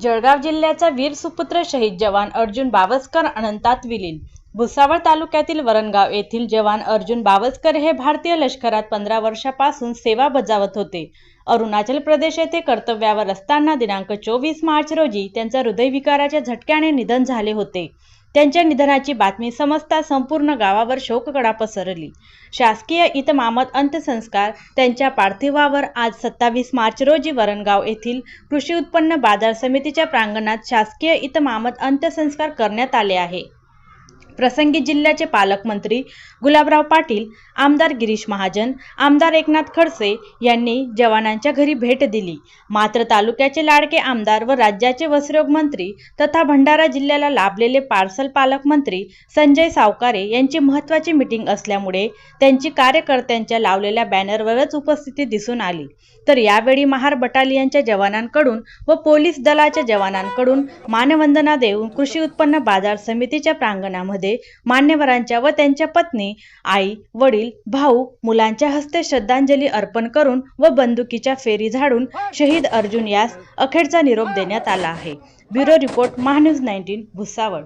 जळगाव जिल्ह्याचा वीर सुपुत्र शहीद जवान अर्जुन बावस्कर अनंतात विलीन. भुसावळ तालुक्यातील वरणगाव येथील जवान अर्जुन बावस्कर हे भारतीय लष्करात पंधरा वर्षापासून सेवा बजावत होते. अरुणाचल प्रदेश येथे कर्तव्यावर असताना दिनांक चोवीस मार्च रोजी त्यांचा हृदयविकाराच्या झटक्याने निधन झाले होते. त्यांच्या निधनाची बातमी समजता संपूर्ण गावावर शोककडा पसरली. शासकीय इतमामात अंत्यसंस्कार त्यांच्या पार्थिवावर आज सत्तावीस मार्च रोजी वरणगाव येथील कृषी उत्पन्न बाजार समितीच्या प्रांगणात शासकीय इतमामात अंत्यसंस्कार करण्यात आले आहे. प्रसंगी जिल्ह्याचे पालकमंत्री गुलाबराव पाटील आमदार गिरीश महाजन आमदार एकनाथ खडसे यांनी जवानांच्या घरी भेट दिली. मात्र तालुक्याचे लाडके आमदार व राज्याचे वस्त्रोग मंत्री तथा भंडारा जिल्ह्याला लाभलेले पार्सल पालकमंत्री संजय सावकारे यांची महत्त्वाची मिटिंग असल्यामुळे त्यांची कार्यकर्त्यांच्या लावलेल्या बॅनरवरच उपस्थिती दिसून आली. तर यावेळी महार बटालियनच्या जवानांकडून व पोलीस दलाच्या जवानांकडून मानवंदना देऊन कृषी उत्पन्न बाजार समितीच्या प्रांगणामध्ये मध्ये मान्यवरांच्या व त्यांच्या पत्नी आई वडील भाऊ मुलांच्या हस्ते श्रद्धांजली अर्पण करून व बंदुकीच्या फेरी झाडून शहीद अर्जुन यास अखेरचा निरोप देण्यात आला आहे bureau report Mahanews nineteen Bhusawal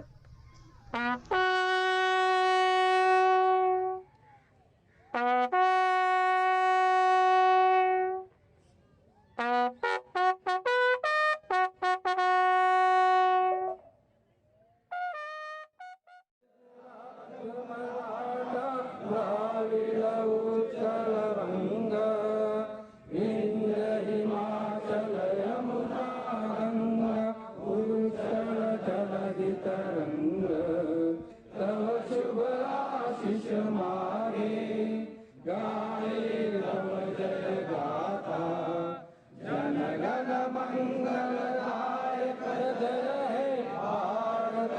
Uh-huh. रंग तव शुभ आशीष मांगे गाए तव जय गाथा जन गण मंगल दायक जय है भारत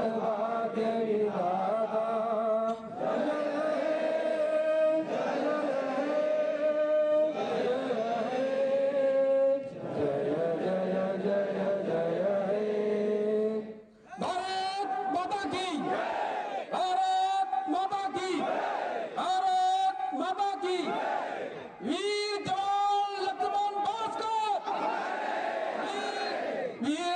वीर जवान लक्ष्मण भास्कर वीर